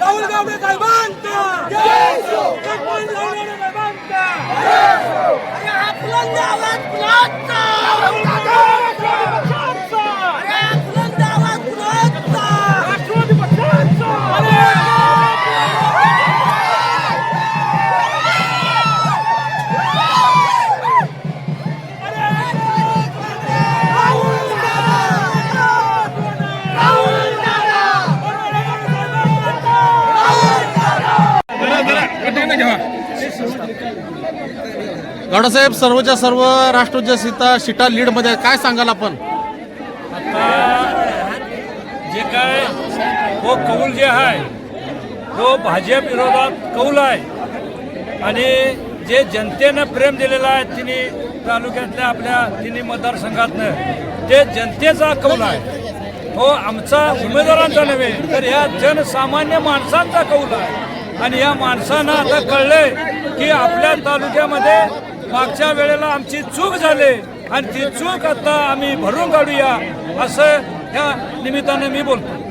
राहुल गावडे साहेबांचा गडासाहेब सर्वच्या सर्व राष्ट्रोच्या सीता सीटा लीडमध्ये काय सांगाल आपण? जे काय तो कौल जे आहे तो भाजप विरोधात कौल आहे. आणि जे जनतेनं प्रेम दिलेलं आहे तिन्ही तालुक्यातल्या आपल्या तिन्ही मतदारसंघातनं ते जनतेचा कौल आहे. तो आमचा उमेदवारांचा नव्हे तर ह्या जनसामान्य माणसांचा कौल आहे. आणि या माणसानं आता कळलंय की आपल्या तालुक्यामध्ये मागच्या वेळेला आमची चूक झाली आणि ती चूक आता आम्ही भरून काढूया असं ह्या निमित्तानं मी बोलतो.